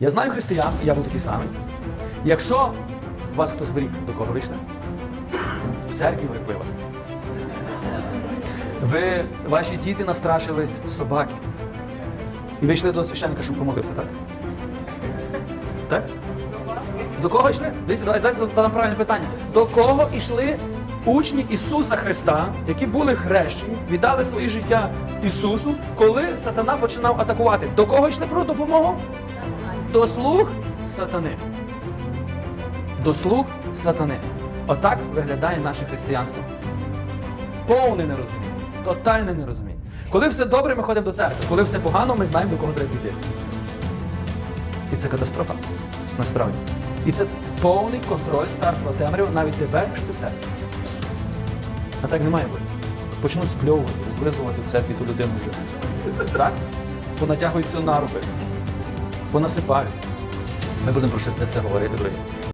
Я знаю християн, я був такий самий. Якщо вас хтось врік, до кого вийшли? В церкві врекли вас. Ви, ваші діти настрашились собаки. І ви йшли до священника, щоб помолився, так? Так? До кого йшли? Дивіться, давайте задам правильне питання. До кого йшли учні Ісуса Христа, які були хрещені, віддали своє життя Ісусу, коли сатана починав атакувати? До кого йшли про допомогу? До слуг сатани. До слуг сатани. Отак виглядає наше християнство. Повне нерозуміння, тотальне нерозуміння. Коли все добре, ми ходимо до церкви. Коли все погано, ми знаємо, до кого треба піти. І це катастрофа. Насправді. І це повний контроль царства темряви навіть тебе, якщо ти в церкві. А так не має бути. Почнуть спльовувати, злизувати в церкві ту людину вже. Так? Понатягуються наруби, понасипають. Ми будемо про це все говорити, друзі.